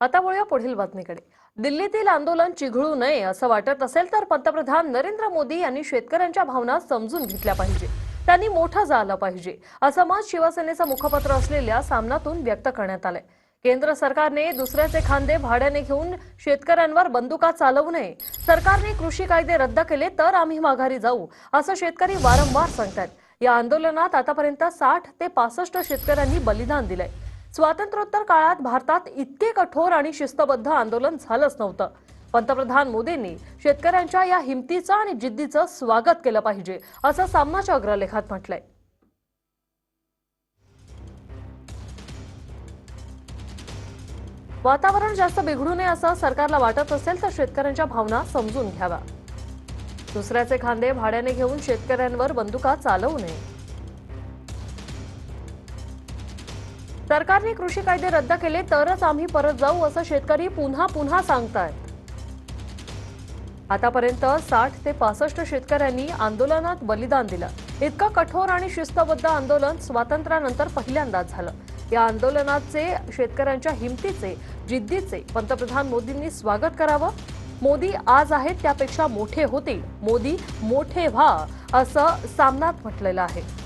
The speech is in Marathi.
आता वळूया पुढील बातमीकडे. दिल्लीतील आंदोलन चिघळू नये असं वाटत असेल तर पंतप्रधान नरेंद्र मोदी यांनी शेतकऱ्यांच्या भावना समजून घेतल्या पाहिजे. त्यांनी मोठं झालं पाहिजे. असं मत शिवसेनेचं मुखपत्र असलेल्या सामनातून व्यक्त करण्यात आलंय. केंद्र सरकारने दुसऱ्याचे खांदे भाड्याने घेऊन शेतकऱ्यांवर बंदुका चालवू नये. सरकारने कृषी कायदे रद्द केले तर आम्ही माघारी जाऊ असं शेतकरी वारंवार सांगतात या आंदोलनात आतापर्यंत साठ ते पासष्ट शेतकऱ्यांनी बलिदान दिलंय. स्वातंत्र्योत्तर काळात भारतात इतके कठोर आणि शिस्तबद्ध आंदोलन झालंच नव्हतं. पंतप्रधान मोदींनी शेतकऱ्यांच्या या हिमतीचं आणि जिद्दीचं स्वागत केलं पाहिजे असं सामनाच्या अग्रलेखात म्हटलंय. वातावरण जास्त बिघडू नये असं सरकारला वाटत असेल तर शेतकऱ्यांच्या भावना समजून घ्याव्या. दुसऱ्याचे खांदे भाड्याने घेऊन शेतकऱ्यांवर बंदुका चालवू नये. सरकारने कृषी कायदे रद्द केले तरच आम्ही परत जाऊ असं शेतकरी पुन्हा पुन्हा सांगतायत. आतापर्यंत साठ ते पासष्ट शेतकऱ्यांनी आंदोलनात बलिदान दिलं. इतकं कठोर आणि शिस्तबद्ध आंदोलन स्वातंत्र्यानंतर पहिल्यांदाच झालं. या आंदोलनाचे शेतकऱ्यांच्या हिमतीचे जिद्दीचे पंतप्रधान मोदींनी स्वागत करावं. मोदी आज आहेत त्यापेक्षा मोठे होतील. मोदी मोठे व्हा असं सामनात म्हटलेलं आहे.